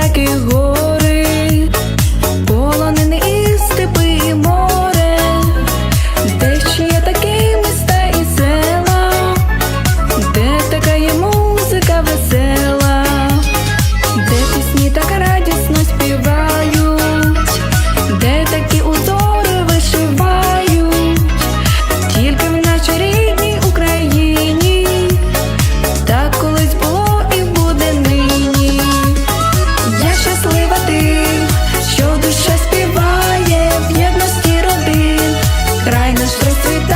таких гор. Restri